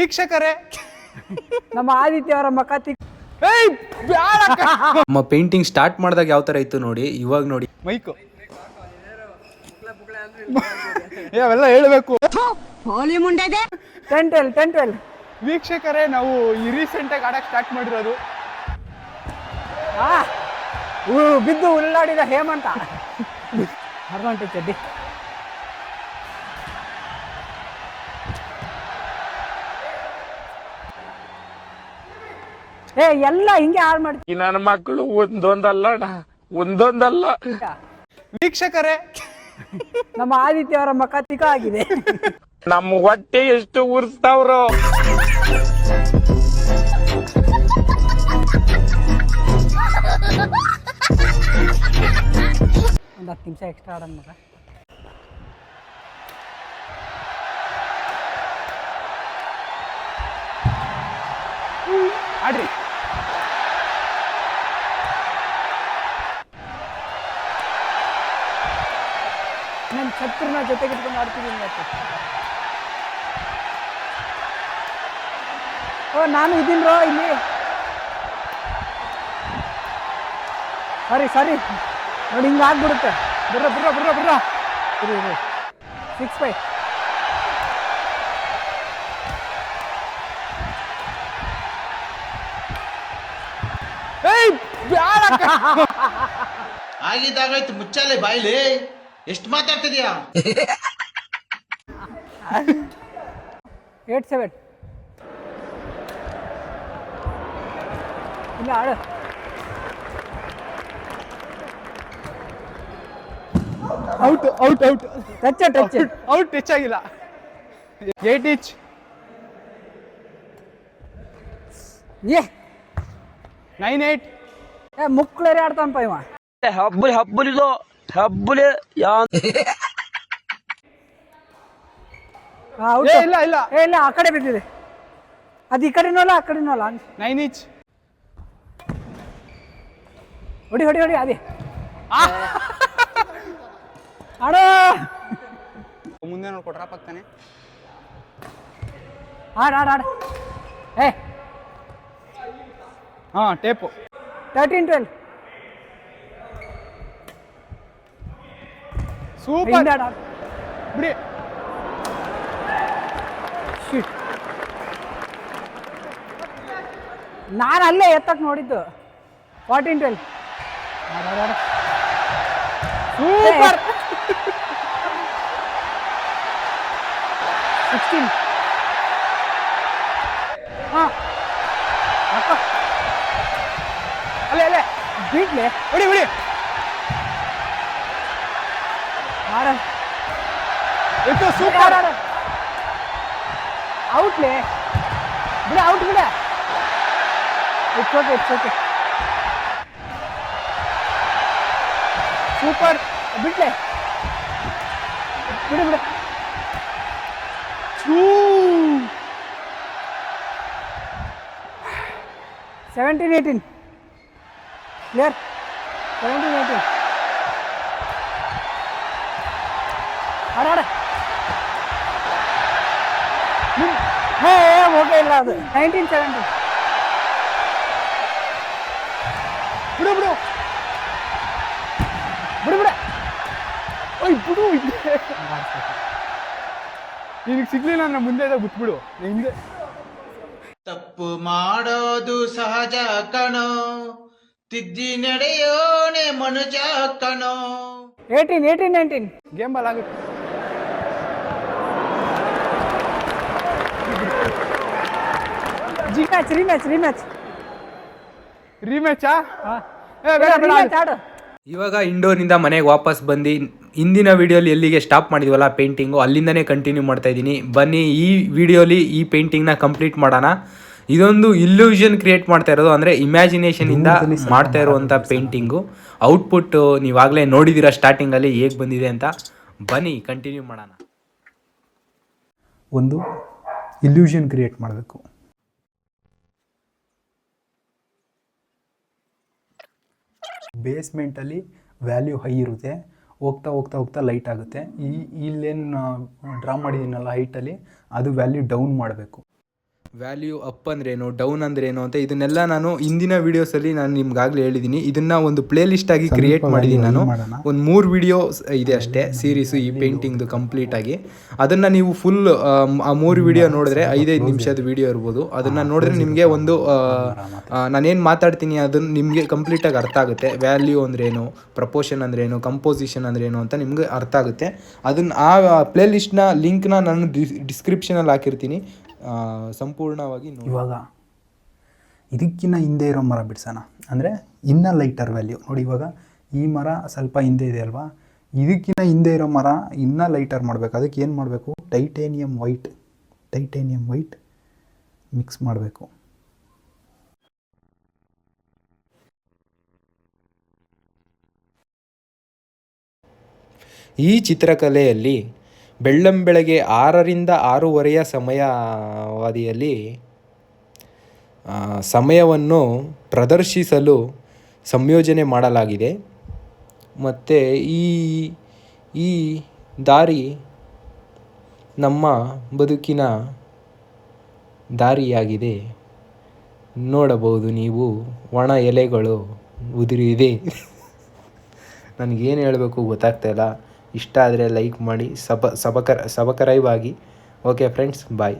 ವೀಕ್ಷಕರೇ ನಮ್ಮ ಆದಿತ್ಯ ಅವರ ಮಕ ತಿಕ್ ಏಯ್. ನಮ್ಮ ಪೇಂಟಿಂಗ್ ಸ್ಟಾರ್ಟ್ ಮಾಡಿದಾಗ ಯಾವ ತರ ಇತ್ತು ನೋಡಿ ಇವಾಗ ನೋಡಿ. ಮೈಕು. ಏ ಅವೆಲ್ಲ ಹೇಳ್ಬೇಕು? ಟೆನ್ ಟ್ವೆಲ್ ಟೆನ್ ಟ್ವೆಲ್ ವೀಕ್ಷಕರೇ ನಾವು ಈ ರೀಸೆಂಟಾಗಿ ಆಡಕ್ಕೆ ಸ್ಟಾರ್ಟ್ ಮಾಡಿರೋದು. ಆ ಊ, ಬಿದ್ದು ಉಳ್ಳಾಡಿದ ಹೇಮಂತ. ಚಡ್ಡಿ. ಏ ಎಲ್ಲ ಹಿಂಗೆ ಹಾಳು ಮಾಡ್ತೀವಿ ಈ ನನ್ನ ಮಕ್ಕಳು ಒಂದೊಂದಲ್ಲ ಅಣ್ಣ ಒಂದೊಂದಲ್ಲ. ವೀಕ್ಷಕರೇ. ನಮ್ಮ ಆದಿತ್ಯ ಅವರ ಮಕ ತಿಕ ಆಗಿದೆ. ನಮ್ಮ ಹೊಟ್ಟೆ ಎಷ್ಟು ಉರ್ಸ್ತಾವ್ರು. ಒಂದು ಹತ್ತು ನಿಮಿಷ ಎಕ್ಸ್ಟ್ರಾ ಆಡೋಣ ಮಗ. ಆಡ್ರಿ. ಶತ್ರುನ ಜೊತೆಗೆ ಇಟ್ಕೊಂಡು ಆಡ್ತಿದ್ದೀನಿ ಇವತ್ತು ಓ, ನಾನು ಇದೀನಿ ರೋ ಇಲ್ಲಿ. ಸರಿ ಸರಿ. ನೋಡಿ, ಹಿಂಗೆ ಆಗ್ಬಿಡುತ್ತೆ. ಬಿಡ್ರ ಬಿಡ್ರ ಬಿಡ್ರ ಬಿಡ್ರ ಇರಿ ಇರಿ. Six five. ಆಗಿದ್ದಾಗಾಯ್ತು ಮುಚ್ಚಾಲೆ ಬಾಯ್ಲಿ. ಎಷ್ಟು ಮಾತಾಡ್ತಿದ್ಯಾ? Eight seven. ಇಲ್ಲ ಆಡು. Out out out touch touch out touch ಆಗಿಲ್ಲ. ಏಟ್ ಇಚ್ ಏ. ನೈನ್ ಏಟ್ ಏ ಮುಕ್ಳೇರಿ ಆಡ್ತಾನಪ್ಪ ಇವ. ಹಬ್ಬಲಿ ಹಬ್ಬಲಿದು ಹಬ್ಬಲಿ ಯಾ. ಏ ಇಲ್ಲ ಇಲ್ಲ. ಏ ಇಲ್ಲ ಆ ಕಡೆ ಬಿದ್ದಿದೆ. ಅದು ಈ ಕಡೆನೂ ಅಲ್ಲ ಆ ಕಡೆನೂ ಅಲ್ಲ. Nine inch. ಹೊಡಿ ಹೊಡಿ ಹೊಡಿ ಅದೇ. ಅಣ್ಣ. ಮುಂದೆ ನೋಡ್ಕೊಟ್ರ ಪಕ್ಕನೆ ಆಡ ಆಡ ಆಡ. ಏ. ಹಾ ಟೇಪು. ತರ್ಟೀನ್ ಟ್ವೆಲ್ ಸೂಪರ್ ಬಿಡಿ ನಾನು ಅಲ್ಲೇ ಎತ್ತಕ್ಕೆ ನೋಡಿದ್ದು. ಫಾರ್ಟೀನ್ ಟ್ವೆಲ್ ಸೂಪರ್ ಸಿಕ್ಸ್ಟೀನ್ ಹಾಂ. ಅಲ್ಲೇ ಅಲ್ಲೇ. ಬಿಡ್ಲೆ ಬಿಡಿ ಬಿಡಿ ಆಡ ಇತ್ತು ಸೂಪರ್ ಔಟ್ಲೆ ಬಿಡ ಔಟ್ ಬಿಡ it's okay it's okay super ಬಿಟ್ಲೆ ಬಿಡು ಬಿಡು seventeen eighteen clear seventeen eighteen ಹೇ ಹೋಗೇ ಇಲ್ಲ ಅದು. ನೈನ್ಟೀನ್ ಸೆವೆಂಟಿ ಬಿಡು ಬಿಡು. ಬಿಡು ಬಿಡು. ಓಯ್ ಬಿಡು ನಿನಗೆ ಸಿಗ್ಲಿಲ್ಲ ಅಂದ್ರೆ ಮುಂದೆ ಇದ್ದಾಗ ಬಿಟ್ಬಿಡು. ಹಿಂದೆ. ತಪ್ಪು ಮಾಡೋದು ಸಹಜ ಕಣೋ. ತಿದ್ದಿ ನಡೆಯೋನೆ ಮನುಜ ಕಣೋ. Eighteen eighteen nineteen game ball ಆಗುತ್ತೆ. ಜಿ ಮ್ಯಾಚ್ ಏ ಬೇಡ ಬೇಡ. ರೀಮ್ಯಾಚ್ ಆಡು. ಇವಾಗ ಇಂಡೋರ್ನಿಂದ ಮನೆಗೆ ವಾಪಸ್ ಬಂದು ಹಿಂದಿನ ವಿಡಿಯೋಲಿ ಎಲ್ಲಿಗೆ ಸ್ಟಾಪ್ ಮಾಡಿದ್ವಲ್ಲ ಪೇಂಟಿಂಗು ಅಲ್ಲಿಂದನೇ ಕಂಟಿನ್ಯೂ ಮಾಡ್ತಾ ಇದ್ದೀನಿ. ಬನ್ನಿ ಈ ವಿಡಿಯೋಲಿ ಈ ಪೇಂಟಿಂಗ್ನ ಕಂಪ್ಲೀಟ್ ಮಾಡೋಣ. ಇದೊಂದು ಇಲ್ಯೂಷನ್ ಕ್ರಿಯೇಟ್ ಮಾಡ್ತಾ ಇರೋದು ಅಂದರೆ ಇಮ್ಯಾಜಿನೇಷನಿಂದ ಮಾಡ್ತಾ ಇರುವಂಥ ಪೇಂಟಿಂಗು ಔಟ್ಪುಟ್ ನೀವಾಗಲೇ ನೋಡಿದ್ದೀರಾ ಸ್ಟಾರ್ಟಿಂಗಲ್ಲಿ ಹೇಗೆ ಬಂದಿದೆ ಅಂತ. ಬನ್ನಿ ಕಂಟಿನ್ಯೂ ಮಾಡೋಣ. ಒಂದು ಇಲ್ಯೂಷನ್ ಕ್ರಿಯೇಟ್ ಮಾಡಬೇಕು. ಬೇಸ್ಮೆಂಟಲ್ಲಿ ವ್ಯಾಲ್ಯೂ ಹೈ ಇರುತ್ತೆ. ಹೋಗ್ತಾ ಹೋಗ್ತಾ ಹೋಗ್ತಾ ಲೈಟ್ ಆಗುತ್ತೆ. ಈ ಇಲ್ಲೇನು ಡ್ರಾ ಮಾಡಿದ್ದೀನಲ್ಲ ಹೈಟಲ್ಲಿ, ಅದು ವ್ಯಾಲ್ಯೂ ಡೌನ್ ಮಾಡಬೇಕು. ವ್ಯಾಲ್ಯೂ ಅಪ್ ಅಂದ್ರೇನು ಡೌನ್ ಅಂದ್ರೇನು ಅಂತ ಇದನ್ನೆಲ್ಲ ನಾನು ಹಿಂದಿನ ವೀಡಿಯೋಸಲ್ಲಿ ನಾನು ನಿಮ್ಗಾಗಲೇ ಹೇಳಿದ್ದೀನಿ ಇದನ್ನ ಒಂದು ಪ್ಲೇ ಲಿಸ್ಟ್ ಆಗಿ ಕ್ರಿಯೇಟ್ ಮಾಡಿದ್ದೀನಿ ನಾನು. ಒಂದು ಮೂರು ವಿಡಿಯೋ ಇದೆ ಅಷ್ಟೇ ಸೀರೀಸು ಈ ಪೇಂಟಿಂಗ್ದು ಕಂಪ್ಲೀಟಾಗಿ ಅದನ್ನು ನೀವು ಫುಲ್ ಆ ಮೂರು ವಿಡಿಯೋ ನೋಡಿದ್ರೆ ಐದೈದು ನಿಮಿಷದ ವಿಡಿಯೋ ಇರ್ಬೋದು. ಅದನ್ನು ನೋಡಿದ್ರೆ ನಿಮಗೆ ಒಂದು ನಾನೇನು ಮಾತಾಡ್ತೀನಿ ಅದನ್ನು ನಿಮಗೆ ಕಂಪ್ಲೀಟಾಗಿ ಅರ್ಥ ಆಗುತ್ತೆ. ವ್ಯಾಲ್ಯೂ ಅಂದ್ರೇನು ಪ್ರಪೋಷನ್ ಅಂದ್ರೇನು ಕಂಪೋಸಿಷನ್ ಅಂದ್ರೇನು ಅಂತ ನಿಮಗೆ ಅರ್ಥ ಆಗುತ್ತೆ. ಅದನ್ನು ಆ ಪ್ಲೇ ಲಿಸ್ಟ್ನ ಲಿಂಕ್ನ ನಾನು ಡಿಸ್ಕ್ರಿಪ್ಷನಲ್ಲಿ ಹಾಕಿರ್ತೀನಿ. ಸಂಪೂರ್ಣವಾಗಿ ಇವಾಗ ಇದಕ್ಕಿಂತ ಹಿಂದೆ ಇರೋ ಮರ ಬಿಡ್ಸೋಣ. ಅಂದರೆ ಇನ್ನ ಲೈಟರ್ ವ್ಯಾಲ್ಯೂ ನೋಡಿ ಇವಾಗ ಈ ಮರ ಸ್ವಲ್ಪ ಹಿಂದೆ ಇದೆ ಅಲ್ವಾ? ಇದಕ್ಕಿಂತ ಹಿಂದೆ ಇರೋ ಮರ ಇನ್ನೂ ಲೈಟರ್ ಮಾಡಬೇಕು. ಅದಕ್ಕೆ ಏನು ಮಾಡಬೇಕು? Titanium white titanium white mix ಮಾಡಬೇಕು. ಈ ಚಿತ್ರಕಲೆಯಲ್ಲಿ ಬೆಳ್ಳಂಬೆಳಗ್ಗೆ ಆರರಿಂದ ಆರೂವರೆಯ ಸಮಯ ಅವಧಿಯಲ್ಲಿ ಆ, ಸಮಯವನ್ನು ಪ್ರದರ್ಶಿಸಲು ಸಂಯೋಜನೆ ಮಾಡಲಾಗಿದೆ. ಮತ್ತು ಈ ಈ ದಾರಿ ನಮ್ಮ ಬದುಕಿನ ದಾರಿಯಾಗಿದೆ. ನೋಡಬಹುದು ನೀವು ಒಣ ಎಲೆಗಳು ಉದುರಿದೆ. ನನಗೇನು ಹೇಳಬೇಕು ಗೊತ್ತಾಗ್ತಾ ಇಲ್ಲ. ಇಷ್ಟ ಆದರೆ ಲೈಕ್ ಮಾಡಿ ಸಬ ಸಬಕರ ಸಬಕರೈವಾಗಿ ಓಕೆ ಫ್ರೆಂಡ್ಸ್ ಬಾಯ್